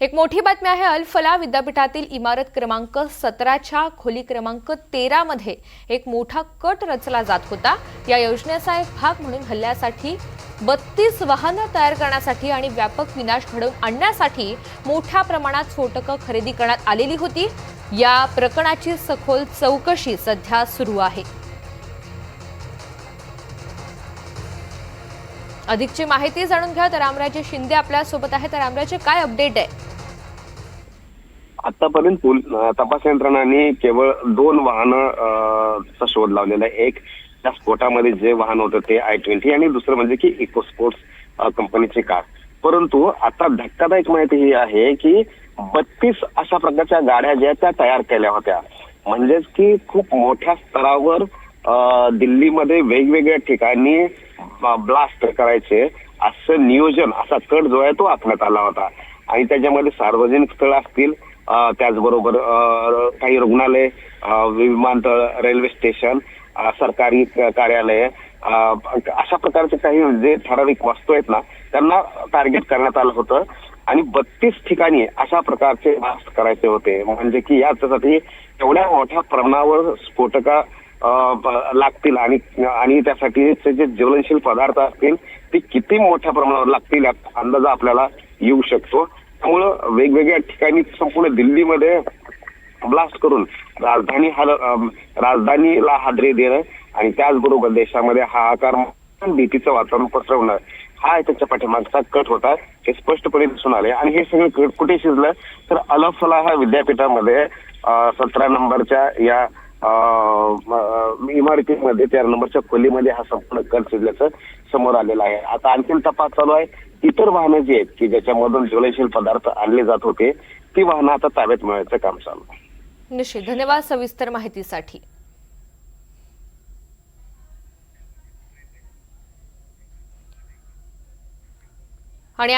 एक मोठी बातमी आहे अल्फला विद्यापीठातील इमारत क्रमांक सतराच्या खोली क्रमांक तेरामध्ये एक मोठा कट रचला जात होता. या योजनेचा एक भाग म्हणून हल्ल्यासाठी बत्तीस वाहनं तयार करण्यासाठी आणि व्यापक विनाश घडवून आणण्यासाठी मोठ्या प्रमाणात स्फोटकं खरेदी करण्यात आलेली होती. या प्रकरणाची सखोल चौकशी सध्या सुरू आहे. अधिकची माहिती जाणून घ्या. तर रामराजे शिंदे आपल्यासोबत आहे तर रामराजे काय अपडेट आहे? आतापर्यंत तपास यंत्रणांनी केवळ दोन वाहन चा शोध लावलेला आहे. एक त्या स्फोटामध्ये जे वाहन होतं ते आय ट्वेंटी आणि दुसरं म्हणजे की इको स्पोर्ट्स कंपनीची कार. परंतु आता धक्कादायक माहिती ही आहे की बत्तीस अशा प्रकारच्या गाड्या ज्या त्या तयार केल्या होत्या. म्हणजेच की खूप मोठ्या स्तरावर दिल्लीमध्ये वेगवेगळ्या ठिकाणी ब्लास्ट करायचे. असं नियोजन असा कट जो आहे तो आखण्यात आला होता. आणि त्याच्यामध्ये सार्वजनिक स्थळ असतील त्याचबरोबर काही रुग्णालय विमानतळ रेल्वे स्टेशन सरकारी कार्यालय अशा प्रकारचे काही जे ठराविक वस्तू आहेत ना त्यांना टार्गेट करण्यात आलं होतं. आणि बत्तीस ठिकाणी अशा प्रकारचे ब्लास्ट करायचे होते. म्हणजे की याच्यासाठी एवढ्या मोठ्या प्रमाणावर स्फोटका लागतील. आणि आणि त्यासाठी जे ज्वलनशील पदार्थ असतील ते किती मोठ्या प्रमाणावर लागतील याचा अंदाज आपल्याला येऊ शकतो. त्यामुळं वेगवेगळ्या ठिकाणी संपूर्ण दिल्लीमध्ये ब्लास्ट करून राजधानी हा राजधानीला हादरे देणं आणि त्याचबरोबर देशामध्ये हाहाकार भीतीचं वातावरण पसरवणं हा त्याच्या पाठीमागचा कट होता हे स्पष्टपणे दिसून आले आणि हे सगळं कट कुठे शिजलं? तर अलफला ह्या विद्यापीठामध्ये सतरा नंबरच्या या इमारतीमध्ये तेरा नंबरच्या खोलीमध्ये हा संपूर्ण कट शिजल्याचं समोर आलेलं आहे. आता आणखीन तपास चालू आहे. इतर वाहनं जी आहेत की ज्याच्यामधून ज्वलनशील पदार्थ आणले जात होते ती वाहनं आता ताब्यात मिळायचं काम चालू आहे. निश्चित. धन्यवाद सविस्तर माहितीसाठी. आणि